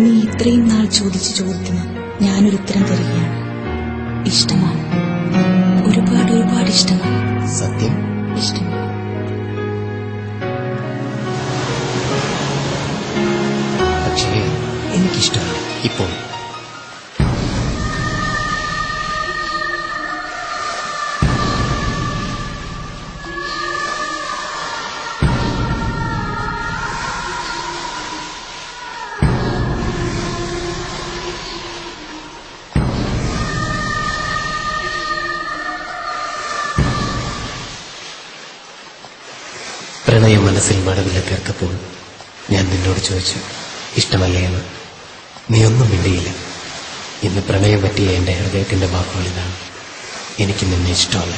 നീ ഇത്രയും നാൾ ചോദിച്ച ചോദ്യത്തിന് ഞാനൊരു ഉത്തരം തരികയാണ്. ഇഷ്ടമാണ്. ഒരുപാട് ഒരുപാട് ഇഷ്ടമാണ്. സത്യം? ഇഷ്ടമാണ്. പക്ഷേ എനിക്കിഷ്ടമല്ല. ഇപ്പോൾ പ്രണയം മനസ്സിൽ മടവില്ല തീർത്തപ്പോൾ ഞാൻ നിന്നോട് ചോദിച്ചു ഇഷ്ടമല്ലേ നീ ഒന്നും മിണ്ടിയില്ല. ഇന്ന് പ്രണയം പറ്റിയ എന്റെ ഹൃദയത്തിന്റെ വാക്കുകൾ ഇതാണ് എനിക്ക് നിന്നെ ഇഷ്ടമല്ല.